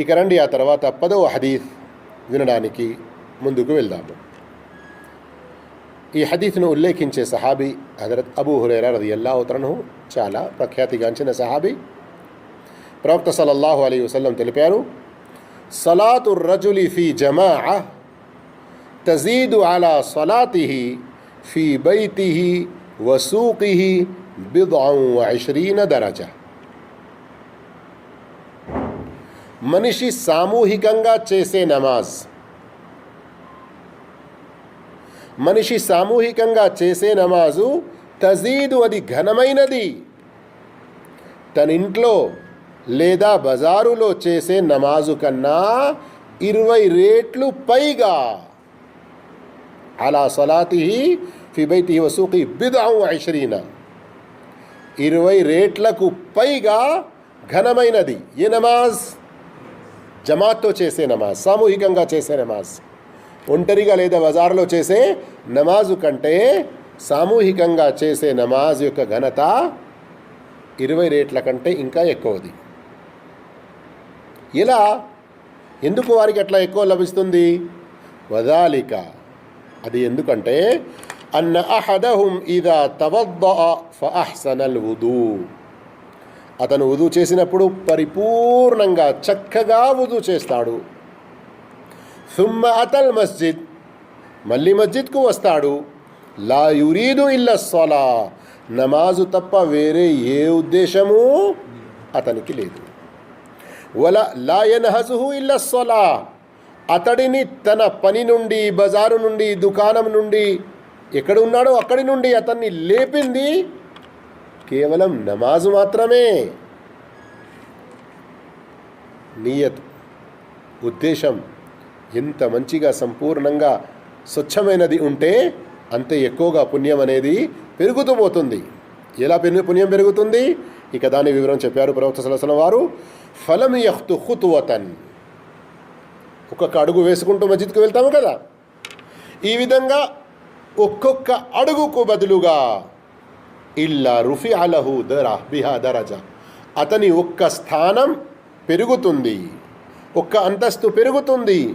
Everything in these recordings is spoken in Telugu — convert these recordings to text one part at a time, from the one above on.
ఇక రండి ఆ తర్వాత పదవ హదీఫ్ వినడానికి ముందుకు వెళ్దాము ఈ హదీఫ్ను ఉల్లేఖించే సహాబీ హజరత్ అబూ హురేరా రది అల్లాహుతరను చాలా ప్రఖ్యాతిగాంచిన సహాబీ. ప్రవక్త సలల్లాహు అలీ వసల్లం తెలిపారు సలాతు రజులి ఫీ జమా తజీదు అలా సలాతిహి ఫీ బైతిహి వసూకిహి బిద్ వఇశ్రీన దరజా. మనిషి సామూహికంగా చేసే నమాజ్. మనిషి సామూహికంగా చేసే నమాజు తజీదు అది ఘనమైనది. తన ఇంట్లో లేదా బజారులో చేసే నమాజు కన్నా ఇరవై రేట్లు పైగా. అలా సలాతి ఫిబైతి వసూకి బిదాం ఐషరీన ఇరవై రేట్లకు పైగా ఘనమైనది. ఏ నమాజ్? జమాత్తో చేసే నమాజ్ సామూహికంగా చేసే నమాజ్ ఒంటరిగా లేదా బజార్లో చేసే నమాజు కంటే సామూహికంగా చేసే నమాజ్ యొక్క ఘనత ఇరవై రేట్ల కంటే ఇంకా ఎక్కువది. ఇలా ఎందుకు వారికి అట్లా ఎక్కువ లభిస్తుంది? వదాలిక. అది ఎందుకంటే అన్న అహదహుం ఇదా తవద్ద అహ్సనల్ ఉదూ అతను ఉదు చేసినప్పుడు పరిపూర్ణంగా చక్కగా ఉదు చేస్తాడు. సుమ్మ అతల్ మస్జిద్ మళ్ళీ మస్జిద్కు వస్తాడు. లా యురీదు ఇల్ల సొలా నమాజు తప్ప వేరే ఏ ఉద్దేశము అతనికి లేదు. వల లా యన్హజుహు ఇల్ల సొలా అతడిని తన పని నుండి బజారు నుండి దుకాణం నుండి ఎక్కడ ఉన్నాడో అక్కడి నుండి అతన్ని లేపింది కేవలం నమాజు మాత్రమే. నియత్ ఉద్దేశం ఎంత మంచిగా సంపూర్ణంగా స్వచ్ఛమైనది ఉంటే అంతే ఎక్కువగా పుణ్యం అనేది పెరుగుతూ పోతుంది. ఎలా పెరుగు పుణ్యం పెరుగుతుంది? ఇక దాని వివరం చెప్పారు ప్రవక్త సలసన వారు. ఫలం యహ్తు హుతువతన్ ఒక్కొక్క అడుగు వేసుకుంటూ మస్జిద్కి వెళ్తాము కదా? ఈ విధంగా ఒక్కొక్క అడుగుకు బదులుగా ఇల్లా రుఫి అలహు దరా బిహా దరజ. అతని ఒక్క స్థానం పెరుగుతుంది. ఒక్క అంతస్తు పెరుగుతుంది.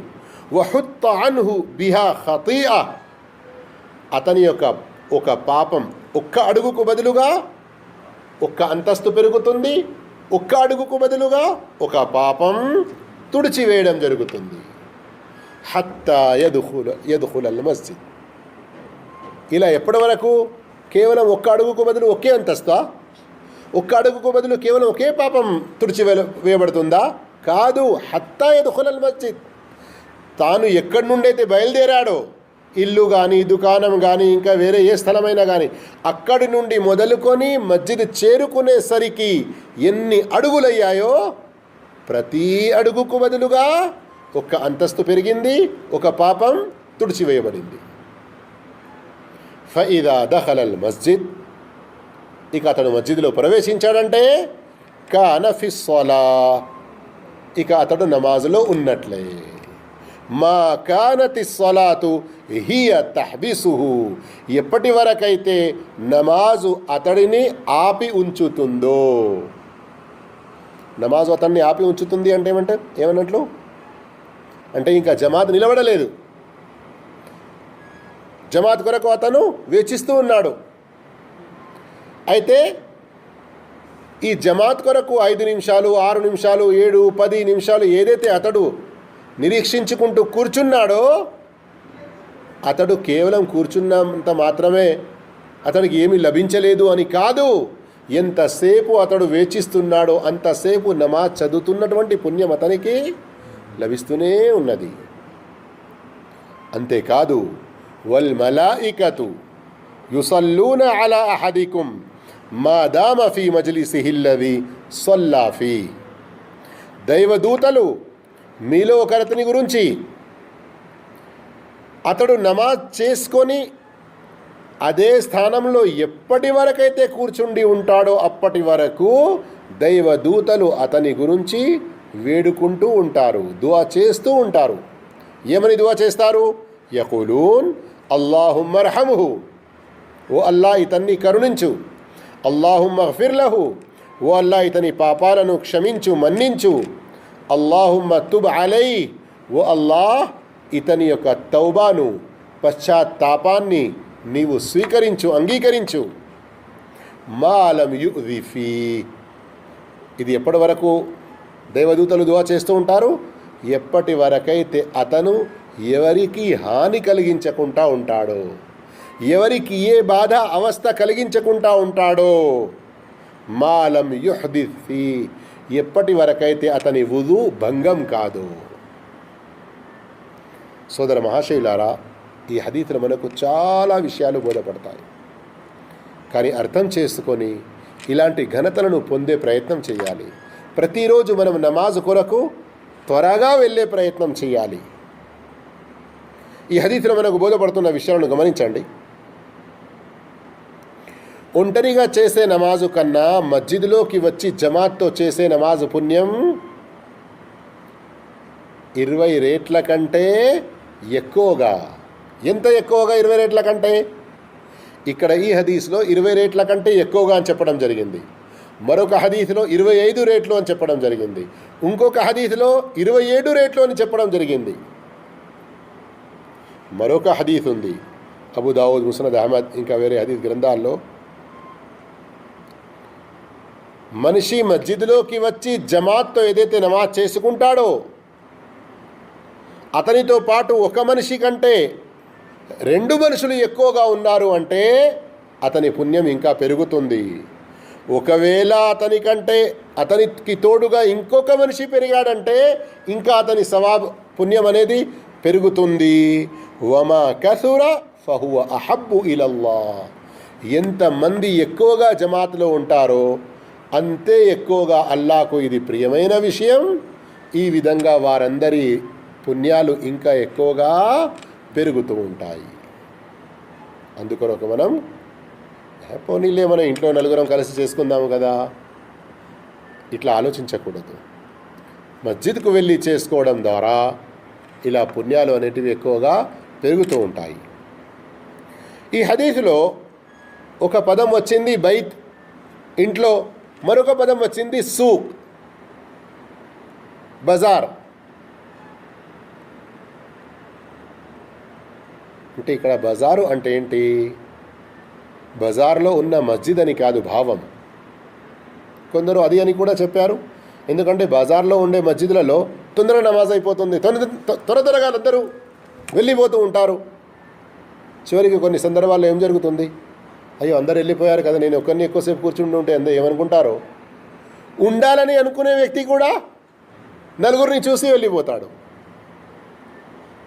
వహుత్త అన్హు బిహా ఖతీఅ అతని యొక్క ఒక పాపం ఒక్క అడుగుకు బదులుగా ఒక్క అంతస్తు పెరుగుతుంది. ఒక్క అడుగుకు బదులుగా ఒక పాపం తుడిచివేయడం జరుగుతుంది. హత్తా యదుహుల యదుహులల్ మస్జిద్. ఇలా ఎప్పటి వరకు? కేవలం ఒక్క అడుగుకు బదులు ఒకే అంతస్తా ఒక్క అడుగుకు బదులు కేవలం ఒకే పాపం తుడిచి వేయబడుతుందా? కాదు హత్తా ఎదుకులల్ మస్జిద్. తాను ఎక్కడి నుండైతే బయలుదేరాడో ఇల్లు కానీ దుకాణం కానీ ఇంకా వేరే ఏ స్థలమైనా కానీ అక్కడి నుండి మొదలుకొని మస్జిద్ చేరుకునేసరికి ఎన్ని అడుగులయ్యాయో? ప్రతి అడుగుకు బదులుగా ఒక అంతస్తు పెరిగింది ఒక పాపం తుడిచివేయబడింది ఫయిదా దహలల్ మస్జిద్. ఇక అతడు మస్జిద్లో ప్రవేశించాడంటే కానఫి ఇక అతడు నమాజులో ఉన్నట్లే. మా కానతి సొలాతు హియ తహబిసుహు. ఎప్పటి వరకైతే నమాజు అతడిని ఆపి ఉంచుతుందో. నమాజు అతన్ని ఆపి ఉంచుతుంది అంటే ఏమంటే? ఏమన్నట్లు? అంటే ఇంకా జమాత్ నిలబడలేదు. జమాత్ కొరకు అతను వేచిస్తూ ఉన్నాడు. అయితే ఈ జమాత్ కొరకు ఐదు నిమిషాలు ఆరు నిమిషాలు ఏడు పది నిమిషాలు ఏదైతే అతడు నిరీక్షించుకుంటూ కూర్చున్నాడో అతడు కేవలం కూర్చున్నంత మాత్రమే అతడికి ఏమీ లభించలేదు అని కాదు. ఎంతసేపు అతడు వేచిస్తున్నాడో అంతసేపు నమాజ్ చదువుతున్నటువంటి పుణ్యం అతనికి లభిస్తూనే ఉన్నది. అంతేకాదు వల్ మలాయికతు యుసల్లూన అలా అహదికుం మా దామఫీ మజ్లిసిహిల్లది సొల్లాఫీ దైవదూతలు మీలో ఒకరతని గురించి అతడు నమాజ్ చేసుకొని అదే స్థానంలో ఎప్పటి వరకైతే కూర్చుండి ఉంటాడో అప్పటి వరకు దైవదూతలు అతని గురించి వేడుకుంటూ ఉంటారు దువా చేస్తూ ఉంటారు. ఏమని దువా చేస్తారు? యకులూన్ అల్లాహుమ్మర్హముహు ఓ అల్లా ఇతన్ని కరుణించు. అల్లాహుమ్మ ఫిర్లహు ఓ అల్లా ఇతని పాపాలను క్షమించు మన్నించు. అల్లాహుమ్మ తుబ్ అలై ఓ అల్లాహ్ ఇతని యొక్క తౌబాను పశ్చాత్తాపాన్ని నీవు స్వీకరించు అంగీకరించు. మాలం యుఫీ ఇది ఎప్పటి వరకు దేవదూతలు దువా చేస్తూ ఉంటారు? ఎప్పటి వరకైతే అతను ఎవరికి హాని కలిగించకుండా ఉంటాడో. ఎవరికి ఏ బాధ అవస్థ కలిగించకుండా ఉంటాడో. మాలం యుహ్దిఫీ ఎప్పటి వరకైతే అతని వుదు భంగం కాదు. సోదర మహాశైలారా ఈ హదీతులు మనకు చాలా విషయాలు బోధపడతాయి. కానీ అర్థం చేసుకొని ఇలాంటి ఘనతలను పొందే ప్రయత్నం చేయాలి. ప్రతిరోజు మనం నమాజ్ కొరకు త్వరగా వెళ్ళే ప్రయత్నం చేయాలి. ఈ హదీతులు మనకు బోధపడుతున్న విషయాలను గమనించండి. ఒంటరిగా చేసే నమాజు కన్నా మస్జిద్లోకి వచ్చి జమాత్తో చేసే నమాజు పుణ్యం ఇరవై రేట్ల కంటే ఎక్కువగా. ఎంత ఎక్కువగా ఇరవై రేట్ల కంటే? ఇక్కడ ఈ హదీస్లో ఇరవై రేట్ల కంటే ఎక్కువగా అని చెప్పడం జరిగింది. మరొక హదీస్లో ఇరవై ఐదు రేట్లు అని చెప్పడం జరిగింది. ఇంకొక హదీస్లో ఇరవై ఏడు రేట్లు అని చెప్పడం జరిగింది. మరొక హదీత్ ఉంది. అబుదావుద్ ముసనద్ అహ్మద్ ఇంకా వేరే హదీత్ గ్రంథాల్లో మనిషి మస్జిద్లోకి వచ్చి జమాత్తో ఏదైతే నమాజ్ చేసుకుంటాడో అతనితో పాటు ఒక మనిషి కంటే రెండు మనుషులు ఎక్కువగా ఉన్నారు అంటే అతని పుణ్యం ఇంకా పెరుగుతుంది. ఒకవేళ అతని కంటే అతనికి తోడుగా ఇంకొక మనిషి పెరిగాడంటే ఇంకా అతని సవాబ్ పుణ్యం అనేది పెరుగుతుంది. వమా కసుర ఫహువ అహబ్బు ఇలల్లా ఎంతమంది ఎక్కువగా జమాత్లో ఉంటారో అంతే ఎక్కువగా అల్లాకు ఇది ప్రియమైన విషయం. ఈ విధంగా వారందరి పుణ్యాలు ఇంకా ఎక్కువగా పెరుగుతూ ఉంటాయి. అందుకొరకు మనం పోనీలే మనం ఇంట్లో నలుగురం కలిసి చేసుకుందాము కదా. ఇట్లా ఆలోచించకూడదు. మస్జిద్కు వెళ్ళి చేసుకోవడం ద్వారా ఇలా పుణ్యాలు అనేటివి ఎక్కువగా పెరుగుతూ ఉంటాయి. ఈ హదీసులో ఒక పదం వచ్చింది బైత్ ఇంట్లో మరొక పదం వచ్చింది సూక్ బజార్. అంటే ఇక్కడ బజారు అంటే ఏంటి? బజార్లో ఉన్న మస్జిద్ అని కాదు భావం. కొందరు అది అని కూడా చెప్పారు. ఎందుకంటే బజార్లో ఉండే మస్జిద్లలో తొందర నమాజ్ అయిపోతుంది. తొందర త్వర త్వరగా అందరూ వెళ్ళిపోతూ ఉంటారు. చివరికి కొన్ని సందర్భాల్లో ఏం జరుగుతుంది? అయ్యో అందరు వెళ్ళిపోయారు కదా నేను ఒక్కరిని ఎక్కువసేపు కూర్చుంటూ ఉంటే అందరూ ఏమనుకుంటారో? ఉండాలని అనుకునే వ్యక్తి కూడా నలుగురిని చూసి వెళ్ళిపోతాడు.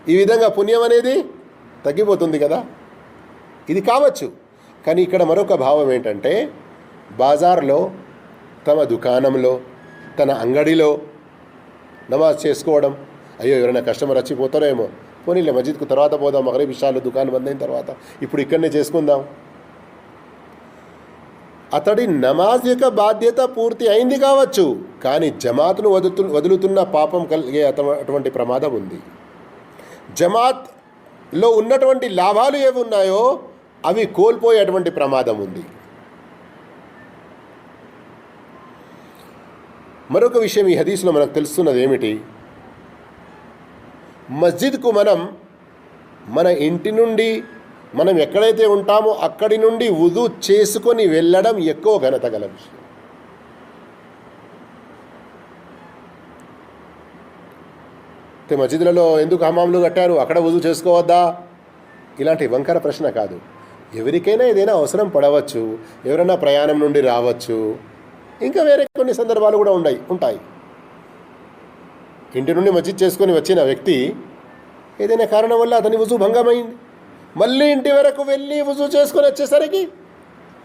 ఈ విధంగా పుణ్యం అనేది తగ్గిపోతుంది కదా? ఇది కావచ్చు. కానీ ఇక్కడ మరొక భావం ఏంటంటే బాజార్లో తమ దుకాణంలో తన అంగడిలో నమాజ్ చేసుకోవడం. అయ్యో ఎవరైనా కస్టమర్ వచ్చిపోతారేమో. పోనీలే మస్జిద్కు తర్వాత పోదాం మగరీబ్ ఇషాలు దుకాణం బంద్ అయిన తర్వాత. ఇప్పుడు ఇక్కడనే చేసుకుందాం. అతడి నమాజ్ యొక్క బాధ్యత పూర్తి అయింది కావచ్చు కానీ జమాత్ను వదులుతు వదులుతున్న పాపం కలిగే అటువంటి ప్రమాదం ఉంది. జమాత్లో ఉన్నటువంటి లాభాలు ఏవి ఉన్నాయో అవి కోల్పోయేటువంటి ప్రమాదం ఉంది. మరొక విషయం ఈ హదీస్లో మనకు తెలుస్తున్నది ఏమిటి? మస్జిద్కు మనం మన ఇంటి నుండి మనం ఎక్కడైతే ఉంటామో అక్కడి నుండి ఉదు చేసుకొని వెళ్ళడం ఎక్కువ ఘనత గల విషయం. అయితే మస్జిద్లలో ఎందుకు హమాములు కట్టారు? అక్కడ ఉదు చేసుకోవద్దా? ఇలాంటి వంకర ప్రశ్న కాదు. ఎవరికైనా ఏదైనా అవసరం పడవచ్చు. ఎవరైనా ప్రయాణం నుండి రావచ్చు. ఇంకా వేరే కొన్ని సందర్భాలు కూడా ఉన్నాయి ఉంటాయి. ఇంటి నుండి మస్జిద్ చేసుకొని వచ్చిన వ్యక్తి ఏదైనా కారణం వల్ల అతని వుజు భంగమైంది. మళ్ళీ ఇంటి వరకు వెళ్ళి వుజు చేసుకొని వచ్చేసరికి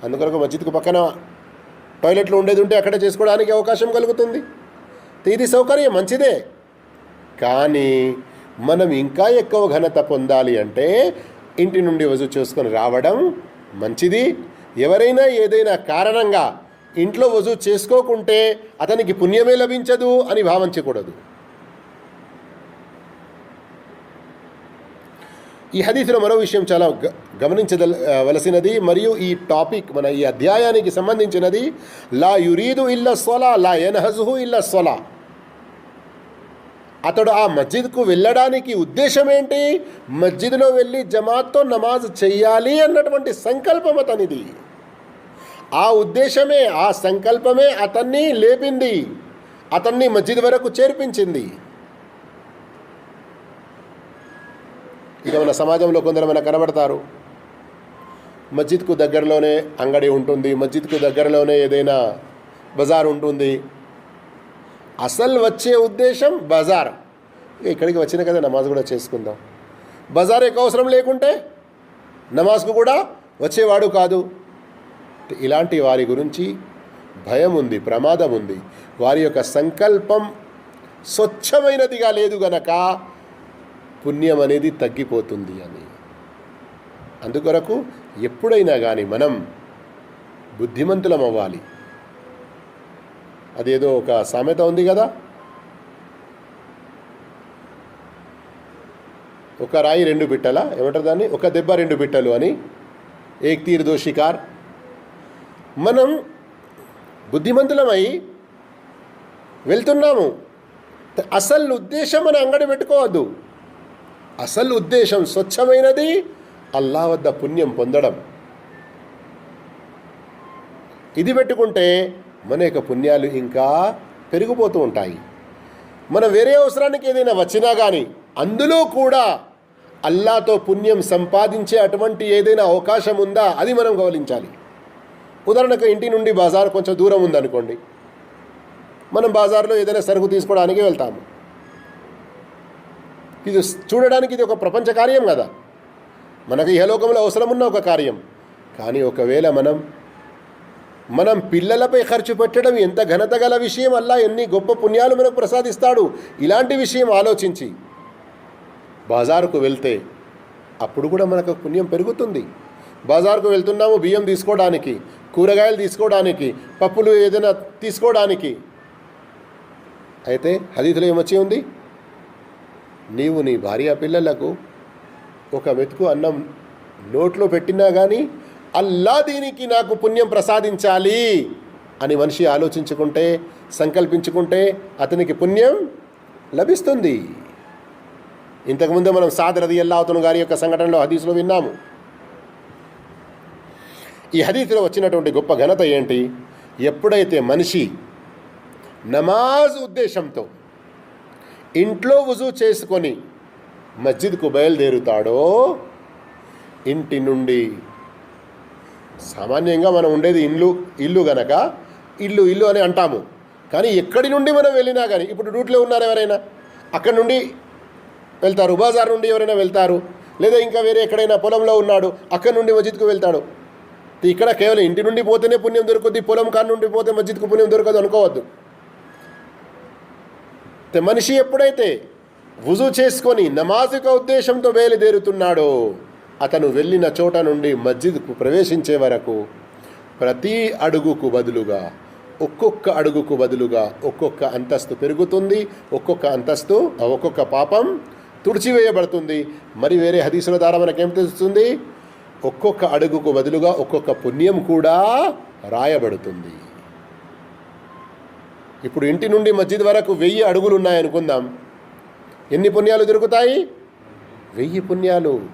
అందుకొరకు మస్జిద్కు పక్కన టాయిలెట్లు ఉండేది ఉంటే అక్కడ చేసుకోవడానికి అవకాశం కలుగుతుంది. ఇది సౌకర్యం మంచిదే. కానీ మనం ఇంకా ఎక్కువ ఘనత పొందాలి అంటే ఇంటి నుండి వజు చేసుకొని రావడం మంచిది. ఎవరైనా ఏదైనా కారణంగా ఇంట్లో వజు చేసుకోకుంటే అతనికి పుణ్యమే లభించదు అని భావించకూడదు. ఈ హదీస్లో మరో విషయం చాలా గ గమనించవలసినది మరియు ఈ టాపిక్ మన ఈ అధ్యాయానికి సంబంధించినది. లా యురీదు ఇల్ల సొలా లా ఎన్హజుహు ఇల్ల సొలా అతడు ఆ మస్జిద్కు వెళ్ళడానికి ఉద్దేశం ఏంటి మస్జిద్లో వెళ్ళి జమాత్తో నమాజ్ చెయ్యాలి అన్నటువంటి సంకల్పం అతనిది. ఆ ఉద్దేశమే ఆ సంకల్పమే అతన్ని లేపింది. అతన్ని మస్జిద్ వరకు చేర్పించింది. ఇక మన సమాజంలో కొందరు మన కనబడతారు. మస్జిద్కు దగ్గరలోనే అంగడి ఉంటుంది. మస్జిద్కు దగ్గరలోనే ఏదైనా బజార్ ఉంటుంది. అసలు వచ్చే ఉద్దేశం బజార్. ఇక్కడికి వచ్చిన కదా నమాజ్ కూడా చేసుకుందాం. బజార్ ఎక్కువ అవసరం లేకుంటే నమాజ్కు కూడా వచ్చేవాడు కాదు. ఇలాంటి వారి గురించి భయం ఉంది ప్రమాదం ఉంది. వారి యొక్క సంకల్పం స్వచ్ఛమైనదిగా లేదు గనక పుణ్యం అనేది తగ్గిపోతుంది అని. అందుకొరకు ఎప్పుడైనా కానీ మనం బుద్ధిమంతులం అవ్వాలి. అదేదో ఒక సామెత ఉంది కదా? ఒక రాయి రెండు బిట్టల? ఏమంటారు దాన్ని? ఒక దెబ్బ రెండు బిట్టలు అని. ఏక్ తీర్ దో షికార్. మనం బుద్ధిమంతులమై వెళ్తున్నాము. అసలు ఉద్దేశం మన అంగడి పెట్టుకోవద్దు. అసలు ఉద్దేశం స్వచ్ఛమైనది? అల్లా వద్ద పుణ్యం పొందడం. ఇది పెట్టుకుంటే మన యొక్క పుణ్యాలు ఇంకా పెరిగిపోతూ ఉంటాయి. మనం వేరే అవసరానికి ఏదైనా వచ్చినా కానీ అందులో కూడా అల్లాతో పుణ్యం సంపాదించే అటువంటి ఏదైనా అవకాశం ఉందా? అది మనం గమనించాలి. ఉదాహరణకు ఇంటి నుండి బజార్ కొంచెం దూరం ఉందనుకోండి. మనం బజార్లో ఏదైనా సరుకు తీసుకోవడానికి వెళ్తాము. ఇది చూడడానికి ఇది ఒక ప్రపంచ కార్యం కదా. మనకు ఇహలోకంలో అవసరం ఉన్న ఒక కార్యం. కానీ ఒకవేళ మనం మనం పిల్లలపై ఖర్చు పెట్టడం ఎంత ఘనత గల విషయం అల్లా ఎన్ని గొప్ప పుణ్యాలు మనకు ప్రసాదిస్తాడు ఇలాంటి విషయం ఆలోచించి బజారుకు వెళ్తే అప్పుడు కూడా మనకు పుణ్యం పెరుగుతుంది. బజార్కు వెళ్తున్నాము బియ్యం తీసుకోవడానికి కూరగాయలు తీసుకోవడానికి పప్పులు ఏదైనా తీసుకోవడానికి. అయితే హదీతులో ఏమొచ్చి ఉంది? నీవు నీ భార్య పిల్లలకు ఒక మెతుకు అన్నం నోట్లో పెట్టినా కానీ అల్లా దీనికి నాకు పుణ్యం ప్రసాదించాలి అని మనిషి ఆలోచించుకుంటే సంకల్పించుకుంటే అతనికి పుణ్యం లభిస్తుంది. ఇంతకుముందే మనం సాద్ రది అల్లాహతును గారి యొక్క సంఘటనలో హదీసులో విన్నాము. ఈ హదీసులో వచ్చినటువంటి గొప్ప ఘనత ఏంటి? ఎప్పుడైతే మనిషి నమాజ్ ఉద్దేశంతో ఇంట్లో వుజు చేసుకొని మస్జిద్కు బయలుదేరుతాడో? ఇంటి నుండి. సామాన్యంగా మనం ఉండేది ఇల్లు ఇల్లు గనక ఇల్లు ఇల్లు అని అంటాము. కానీ ఎక్కడి నుండి మనం వెళ్ళినా కానీ ఇప్పుడు రూట్లో ఉన్నారు ఎవరైనా? అక్కడి నుండి వెళ్తారు బజార్ నుండి ఎవరైనా వెళ్తారు? లేదా ఇంకా వేరే ఎక్కడైనా పొలంలో ఉన్నాడు అక్కడి నుండి మస్జిద్కు వెళ్తాడు? ఇక్కడ కేవలం ఇంటి నుండి పోతేనే పుణ్యం దొరుకుద్ది పొలం కాడి నుండి పోతే మస్జిద్కు పుణ్యం దొరకదు అనుకోవద్దు. మనిషి ఎప్పుడైతే వుజు చేసుకొని నమాజుక ఉద్దేశంతో బయలుదేరుతున్నాడో అతను వెళ్ళిన చోట నుండి మస్జిద్కు ప్రవేశించే వరకు ప్రతి అడుగుకు బదులుగా ఒక్కొక్క అడుగుకు బదులుగా ఒక్కొక్క అంతస్తు పెరుగుతుంది ఒక్కొక్క అంతస్తు ఒక్కొక్క పాపం తుడిచివేయబడుతుంది. మరి వేరే హదీసుల ద్వారా మనకేం తెలుస్తుంది? ఒక్కొక్క అడుగుకు బదులుగా ఒక్కొక్క పుణ్యం కూడా రాయబడుతుంది. ఇప్పుడు ఇంటి నుండి మస్జిద్ వరకు వెయ్యి అడుగులు ఉన్నాయనుకుందాం ఎన్ని పుణ్యాలు దొరుకుతాయి? వెయ్యి పుణ్యాలు.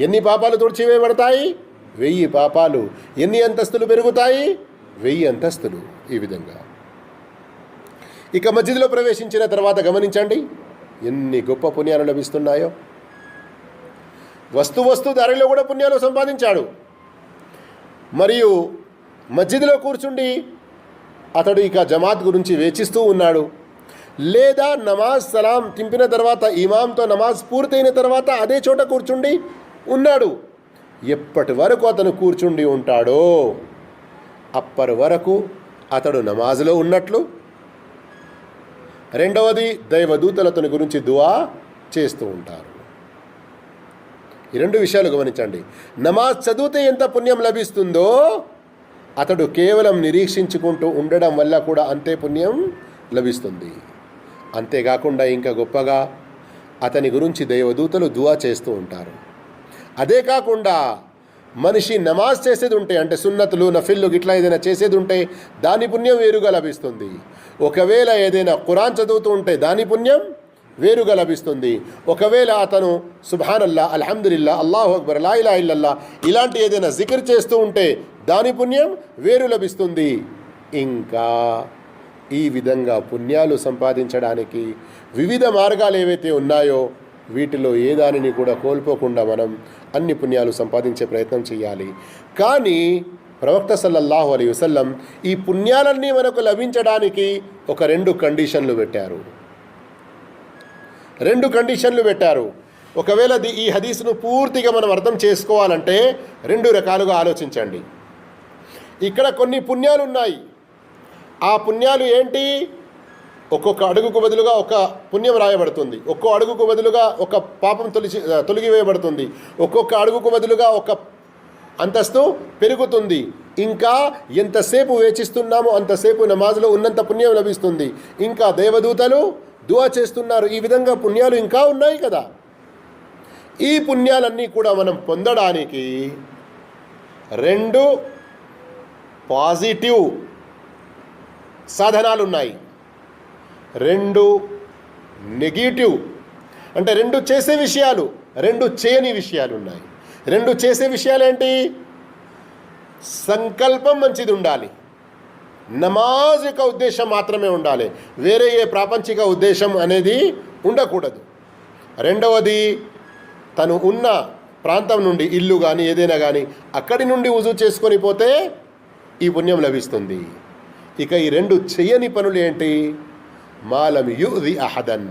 ఎన్ని పాపాలు తుడిచివేయబడతాయి? వెయ్యి పాపాలు. ఎన్ని అంతస్తులు పెరుగుతాయి? వెయ్యి అంతస్తులు ఈ విధంగా. ఇక మస్జిద్లో ప్రవేశించిన తర్వాత గమనించండి ఎన్ని గొప్ప పుణ్యాలు లభిస్తున్నాయో. వస్తు వస్తు ధరలో కూడా పుణ్యాలు సంపాదించాడు. మరియు మస్జిద్లో కూర్చుండి అతడు ఇక జమాత్ గురించి వేచిస్తూ ఉన్నాడు. లేదా నమాజ్ సలాం తింపిన తర్వాత ఇమాంతో నమాజ్ పూర్తయిన తర్వాత అదే చోట కూర్చుండి ఉన్నాడు. ఎప్పటి వరకు అతను కూర్చుండి ఉంటాడో అప్పటి వరకు అతడు నమాజ్లో ఉన్నట్లు. రెండవది దైవదూతలు అతని గురించి దువా చేస్తూ ఉంటారు. ఈ రెండు విషయాలు గమనించండి. నమాజ్ చదివితే ఎంత పుణ్యం లభిస్తుందో అతడు కేవలం నిరీక్షించుకుంటూ ఉండడం వల్ల కూడా అంతే పుణ్యం లభిస్తుంది. అంతేకాకుండా ఇంకా గొప్పగా అతని గురించి దైవదూతలు దువా చేస్తూ ఉంటారు. అదే కాకుండా మనిషి నమాజ్ చేసేది ఉంటే అంటే సున్నతులు నఫిల్లు గిట్లా ఏదైనా చేసేది ఉంటే దాని పుణ్యం వేరుగా లభిస్తుంది. ఒకవేళ ఏదైనా ఖురాన్ చదువుతూ ఉంటే దాని పుణ్యం వేరుగా లభిస్తుంది. ఒకవేళ అతను సుభానల్లా అల్హమ్దుల్లా అల్లాహు అక్బర్ లా ఇలా ఇల్లల్లా ఇలాంటి ఏదైనా జికిర్ చేస్తూ ఉంటే దాని పుణ్యం వేరు లభిస్తుంది. ఇంకా ఈ విధంగా పుణ్యాలు సంపాదించడానికి వివిధ మార్గాలు ఏవైతే ఉన్నాయో వీటిలో ఏ దానిని కూడా కోల్పోకుండా మనం అన్ని పుణ్యాలు సంపాదించే ప్రయత్నం చేయాలి. కానీ ప్రవక్త సల్లల్లాహు అలీ వసల్లం ఈ పుణ్యాలన్నీ మనకు లభించడానికి ఒక రెండు కండిషన్లు పెట్టారు. రెండు కండిషన్లు పెట్టారు. ఒకవేళ ఈ హదీస్ను పూర్తిగా మనం అర్థం చేసుకోవాలంటే రెండు రకాలుగా ఆలోచించండి. ఇక్కడ కొన్ని పుణ్యాలు ఉన్నాయి ఆ పుణ్యాలు ఏంటి? ఒక్కొక్క అడుగుకు బదులుగా ఒక పుణ్యం రాయబడుతుంది. ఒక్కో అడుగుకు బదులుగా ఒక పాపం తొలిచి తొలగివేయబడుతుంది. ఒక్కొక్క అడుగుకు బదులుగా ఒక అంతస్తు పెరుగుతుంది. ఇంకా ఎంతసేపు వేచిస్తున్నామో అంతసేపు నమాజ్లో ఉన్నంత పుణ్యం లభిస్తుంది. ఇంకా దేవదూతలు దువా చేస్తున్నారు. ఈ విధంగా పుణ్యాలు ఇంకా ఉన్నాయి కదా. ఈ పుణ్యాలన్నీ కూడా మనం పొందడానికి రెండు పాజిటివ్ సాధనాలు ఉన్నాయి రెండు నెగిటివ్. అంటే రెండు చేసే విషయాలు రెండు చేయని విషయాలు ఉన్నాయి రెండు చేసే విషయాలు ఏంటి సంకల్పం మంచిది ఉండాలి. నమాజ్ యొక్క ఉద్దేశం మాత్రమే ఉండాలి. వేరే ఏ ప్రాపంచిక ఉద్దేశం అనేది ఉండకూడదు. రెండవది తను ఉన్న ప్రాంతం నుండి ఇల్లు కానీ ఏదైనా కానీ అక్కడి నుండి ఉజు చేసుకొని పోతే ఈ పుణ్యం లభిస్తుంది. ఇక ఈ రెండు చెయ్యని పనులు ఏంటి? మాలం యుహ్ది అహదన్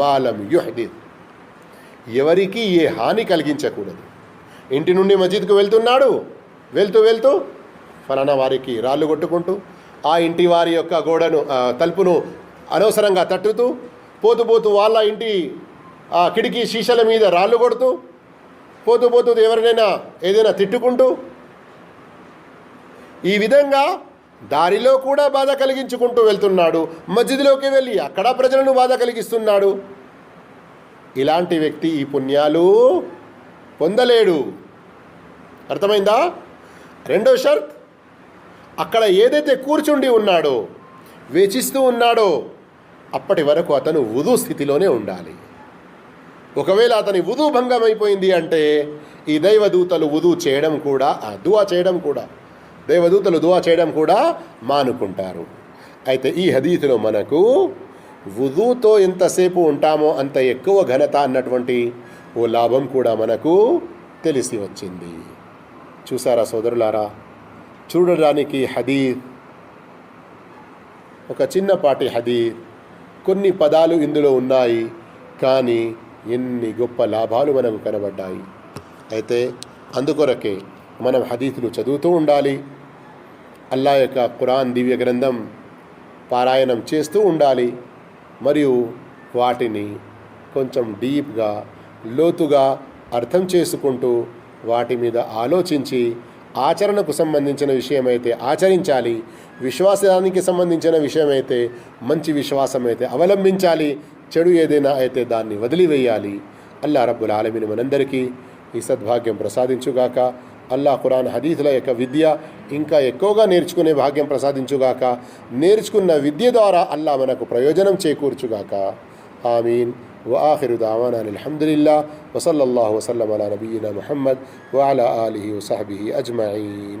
మాలం యుహ్ది. ఎవరికి ఏ హాని కలిగించకూడదు. ఇంటి నుండి మస్జిద్కు వెళ్తున్నాడు. వెళ్తూ వెళ్తూ ఫలానా వారికి రాళ్ళు కొట్టుకుంటూ ఆ ఇంటి వారి యొక్క గోడను తలుపును అనవసరంగా తట్టుతూ పోతూ పోతూ వాళ్ళ ఇంటి ఆ కిటికీ శీషల మీద రాళ్ళు కొడుతూ పోతూ పోతూ ఎవరినైనా ఏదైనా తిట్టుకుంటూ ఈ విధంగా దారిలో కూడా బాధ కలిగించుకుంటూ వెళ్తున్నాడు. మస్జిద్లోకి వెళ్ళి అక్కడ ప్రజలను బాధ కలిగిస్తున్నాడు. ఇలాంటి వ్యక్తి ఈ పుణ్యాలు పొందలేడు. అర్థమైందా? రెండో షర్త్ అక్కడ ఏదైతే కూర్చుండి ఉన్నాడో వేచిస్తూ ఉన్నాడో అప్పటి వరకు అతను ఉదు స్థితిలోనే ఉండాలి. ఒకవేళ అతని ఉదు భంగం అయిపోయింది అంటే ఈ దైవదూతలు ఉదు చేయడం కూడా ఆ దువా చేయడం కూడా. దేవదూతలు దువా చేయడం కూడా మానుకుంటారు. అయితే ఈ హదీతులో మనకు వుదుతో ఎంతసేపు ఉంటామో అంత ఎక్కువ ఘనత అన్నటువంటి ఓ లాభం కూడా మనకు తెలిసి వచ్చింది. చూసారా సోదరులారా? చూడడానికి హదీత్ ఒక చిన్నపాటి హదీత్ కొన్ని పదాలు ఇందులో ఉన్నాయి. కానీ ఎన్ని గొప్ప లాభాలు మనకు కనబడ్డాయి. అయితే అందుకొరకే మనం హదీతులు చదువుతూ ఉండాలి. అల్లా యొక్క ఖురాన్ దివ్య గ్రంథం పారాయణం చేస్తూ ఉండాలి. మరియు వాటిని కొంచెం డీప్గా లోతుగా అర్థం చేసుకుంటూ వాటి మీద ఆలోచించి ఆచరణకు సంబంధించిన విషయమైతే ఆచరించాలి. విశ్వాసానికి సంబంధించిన విషయమైతే మంచి విశ్వాసం అయితే అవలంబించాలి. చెడు ఏదైనా అయితే దాన్ని వదిలివేయాలి. అల్లా రబ్బుల్ ఆలమిని మనందరికీ ఈ సద్భాగ్యం ప్రసాదించుగాక. అల్లా ఖురాన్ హదీతుల యొక్క విద్య ఇంకా ఎక్కువగా నేర్చుకునే భాగ్యం ప్రసాదించుగాక నేర్చుకున్న విద్య ద్వారా అల్లా మనకు ప్రయోజనం చేకూర్చుగాక ఆమీన్ وآخر دعوانا أن الحمد لله وصلى الله وسلم على نبينا محمد وعلى آله وصحبه أجمعين